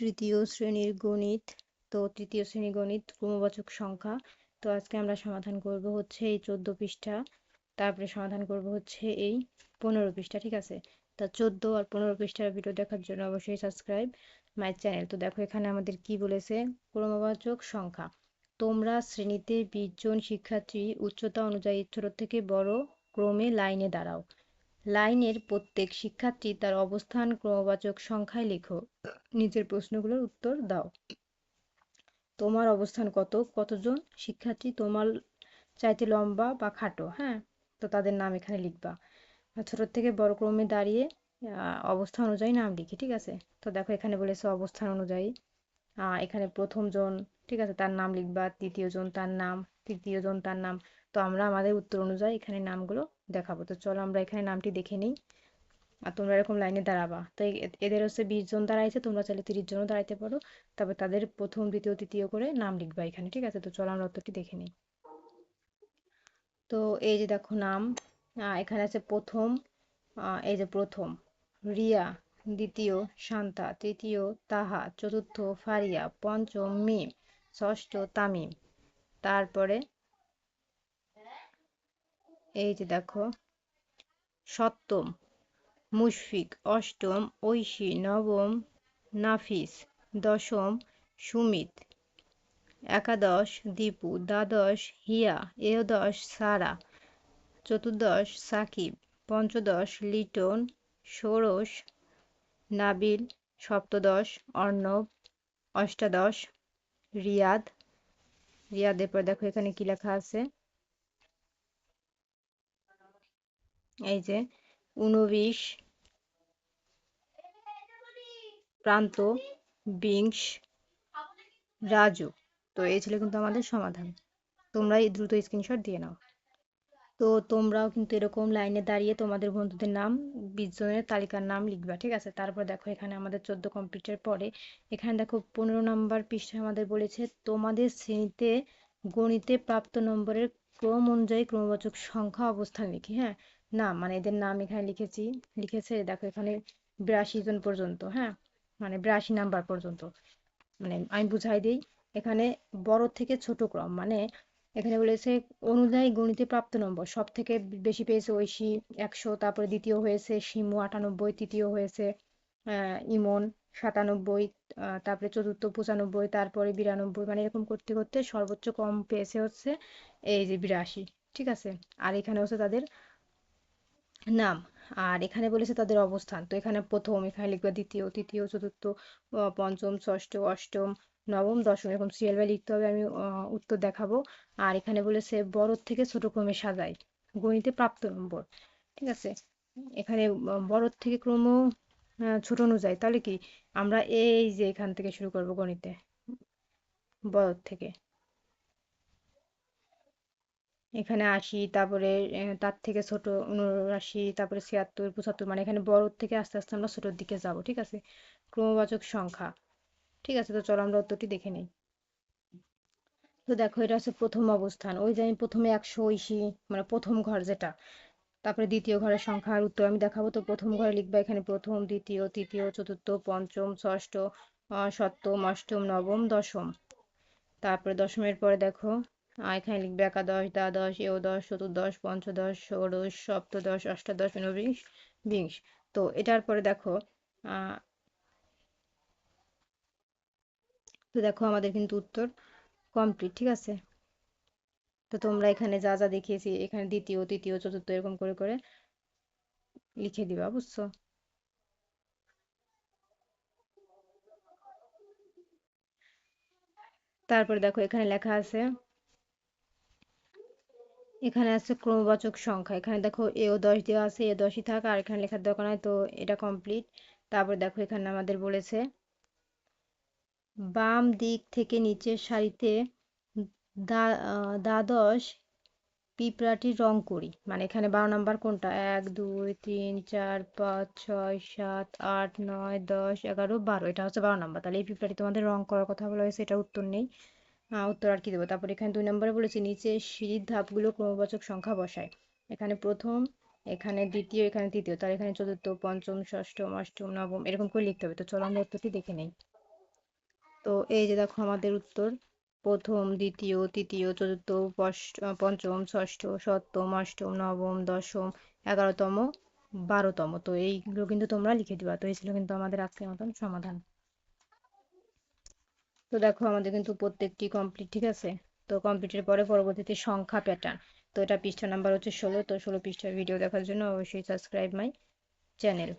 তৃতীয় শ্রেণির গণিত, তো তৃতীয় শ্রেণির গণিত ক্রমবাচক সংখ্যা। তো আজকে আমরা সমাধান করব হচ্ছে এই চোদ্দ পৃষ্ঠা, তারপরে সমাধান করব হচ্ছে এই পনেরো পৃষ্ঠা, ঠিক আছে? তা চোদ্দ আর পনেরো পৃষ্ঠার ভিডিও দেখার জন্য অবশ্যই সাবস্ক্রাইব মাই চ্যানেল। তো দেখো এখানে আমাদের কি বলেছে? ক্রমবাচক সংখ্যা। তোমরা শ্রেণীতে বিশ জন শিক্ষার্থী উচ্চতা অনুযায়ী ছোট থেকে বড় ক্রমে লাইনে দাঁড়াও। লাইনের প্রত্যেক শিক্ষার্থী তার অবস্থান ক্রমবাচক সংখ্যায় লেখো। নিচের প্রশ্নগুলোর উত্তর দাও। তোমার অবস্থান কত? কতজন? শিক্ষার্থী তোমার চাইতে লম্বা বা খাটো? হ্যাঁ? তো তাদের নাম এখানে লিখবা। ছোট থেকে বড় ক্রমে দাঁড়িয়ে অবস্থান অনুযায়ী নাম লিখি, ঠিক আছে? তো দেখো এখানে বলেছে অবস্থান অনুযায়ী। এখানে প্রথম জন ঠিক আছে? তার নাম লিখবা তৃতীয় জন তার নাম তৃতীয় জন তার নাম। তো আমরা আমাদের উত্তর অনুযায়ী এখানে নামগুলো দেখাবো। তো চলো আমরা এখানে নামটি দেখে নিই। আর তোমরা এরকম লাইনে দাঁড়াবা। তো এদের হচ্ছে বিশ জন দাঁড়াইছে, তোমরা চাইলে তিরিশ জনও দাঁড়াইতে পারো। তবে তাদের প্রথম, দ্বিতীয়, তৃতীয় করে নাম লিখবা এখানে, ঠিক আছে? তো চলো আমরা উত্তরটি দেখে নিই। তো এই যে দেখো নাম এখানে আছে প্রথম এই যে প্রথম, রিয়া, দ্বিতীয়, শান্তা, তৃতীয়, তাহা, চতুর্থ, ফারিয়া, পঞ্চম, মিম, ষষ্ঠ, তামিম। তারপরে এই যে দেখো, সপ্তম, মুশফিক, অষ্টম, ঐশী, নবম, নাফিস, দশম, সুমিত, একাদশ, দীপু, দ্বাদশ, হিয়া এয়দশ সারা, চতুর্দশ, সাকিব, পঞ্চদশ, লিটন, ষোড়শ, নাবিল, সপ্তদশ, অর্ণব, অষ্টাদশ, রিয়াদ, রিয়াদের পর দেখো এখানে কি লেখা আছে? এই যে ঊনবিশ প্রান্ত, বিংশ, রাজু। তো এই ছিল কিন্তু আমাদের সমাধান। তোমরা এই দ্রুত স্ক্রিনশট দিয়ে নাও। তো তোমরাও কিন্তু এরকম লাইনে দাঁড়িয়ে তোমাদের বন্ধুদের নাম বিশ জনের তালিকার নাম লিখবা, ঠিক আছে? তারপর দেখো এখানে আমাদের চোদ্দ কমপ্লিটের পরে এখানে দেখো পনেরো নম্বর পৃষ্ঠায় আমাদের বলেছে, তোমাদের শ্রেণীতে গণিতে প্রাপ্ত নম্বরের ক্রম অনুযায়ী ক্রমবাচক সংখ্যা অবস্থান লিখি। হ্যাঁ? না মানে এদের নাম এখানে লিখেছি, লিখেছে দেখো এখানে বিরাশি জন পর্যন্ত হ্যাঁ? মানে বিরাশি নাম্বার পর্যন্ত। মানে আমি বুঝাই দিই, এখানে বড় থেকে ছোট ক্রম মানে এখানে বলেছে অনুযায়ী গণিতে প্রাপ্ত নম্বর সব থেকে বেশি পেয়েছে ঐশী একশো, তারপরে দ্বিতীয় হয়েছে শিমু আটানব্বই, তৃতীয় হয়েছে ইমন সাতানব্বই তারপরে চতুর্থ পঁচানব্বই, তারপরে বিরানব্বই মানে এরকম করতে করতে সর্বোচ্চ কম পেয়েছে হচ্ছে এই যে বিরাশি, ঠিক আছে? আর এখানে হচ্ছে তাদের নাম। আর এখানে বলেছে তাদের অবস্থান। তো এখানে প্রথম, এখানে লিখবে দ্বিতীয়, তৃতীয়, চতুর্থ পঞ্চম, ষষ্ঠ, অষ্টম, নবম, দশম এরকম সিরিয়াল বাই লিখতে হবে, আমি উত্তর দেখাবো। আর এখানে বলেছে বড় থেকে ছোট ক্রমে সাজাই গণিতে প্রাপ্ত নম্বর। ঠিক আছে? এখানে বড় থেকে ক্রম ছোট অনুযায়ী। তাহলে কি? আমরা এই যে এখান থেকে শুরু করব গণিতে। বড় থেকে। এখানে আশি, তারপরে তার থেকে ছোট উনআশি, তারপরে ছিয়াত্তর, পঁচাত্তর মানে এখানে বড় থেকে আস্তে আস্তে আমরা ছোটোর দিকে যাব, ঠিক আছে? ক্রমবাচক সংখ্যা, ঠিক আছে? তো চলো আমরা উত্তরটি দেখে নিই। তো দেখো, এটা হচ্ছে প্রথম অবস্থান। ওই যে আমি প্রথমে একশো ঐশি মানে প্রথম ঘর যেটা, তারপরে দ্বিতীয় ঘরের সংখ্যার উত্তর আমি দেখাবো। তো প্রথম ঘরে লিখবা এখানে প্রথম, দ্বিতীয়, তৃতীয়, চতুর্থ, পঞ্চম, ষষ্ঠ সপ্তম, অষ্টম, নবম, দশম। তারপরে দশমের পরে দেখো এখানে লিখবে একাদশ দ্বাদশ, একাদশ, চতুর্দশ, পঞ্চদশ, ষোড়শ, সপ্তদশ, অষ্টাদশ ঊনবিংশ বিংশ। তো এটার পরে দেখো তো দেখো আমাদের কিন্তু উত্তর কমপ্লিট ঠিক আছে? তো তোমরা এখানে যা যা দেখিয়েছি, এখানে দ্বিতীয়, তৃতীয়, চতুর্থ, এরকম করে করে লিখে দিবা, বুঝছ? তারপরে দেখো এখানে লেখা আছে এখানে আছে ক্রমবাচক সংখ্যা। এখানে দেখো এও দশ দেওয়া আছে এ দশই থাক, আর এখানে লেখার দরকার নাই, তো এটা কমপ্লিট তারপর দেখো এখানে আমাদের বলেছে, বাম দিক থেকে নিচের সারিতে দ্বাদশ পিঁপড়াটির রং করি। মানে এখানে বারো নাম্বার কোনটা? এক, দুই, তিন, চার, পাঁচ, ছয়, সাত, আট, নয়, দশ, এগারো, বারো। এটা হচ্ছে বারো নাম্বার। তাহলে এই পিঁপড়াটি তোমাদের রং করার কথা বলা হয়েছে এটা উত্তর নেই। উত্তর আর কি দেবো। তারপর এখানে দুই নম্বরে বলেছি, নিচে সিঁড়ির ধাপগুলো ক্রমবাচক সংখ্যা বসায়। এখানে প্রথম, এখানে দ্বিতীয়, এখানে তৃতীয় তার এখানে চতুর্থ, পঞ্চম, ষষ্ঠ, অষ্টম, নবম, এরকম করে লিখতে হবে। তো চলো আমরা উত্তরটি দেখে নেই। তো এই যে দেখো আমাদের উত্তর, প্রথম, দ্বিতীয়, তৃতীয়, চতুর্থ পঞ্চম, ষষ্ঠ, সপ্তম, অষ্টম, নবম, দশম, এগারোতম, বারোতম। তো এইগুলো কিন্তু তোমরা লিখে দিবা। তো এই ছিল কিন্তু আমাদের আজকের মতন সমাধান। তো দেখো আমাদের কিন্তু প্রত্যেকটি কমপ্লিট ঠিক আছে? তো কমপ্লিটের পরে পরবর্তীতে সংখ্যা প্যাটার্ন তো এটা পৃষ্ঠা নাম্বার হচ্ছে ষোলো, তো ষোলো পৃষ্ঠার ভিডিও দেখার জন্য অবশ্যই সাবস্ক্রাইব মাই চ্যানেল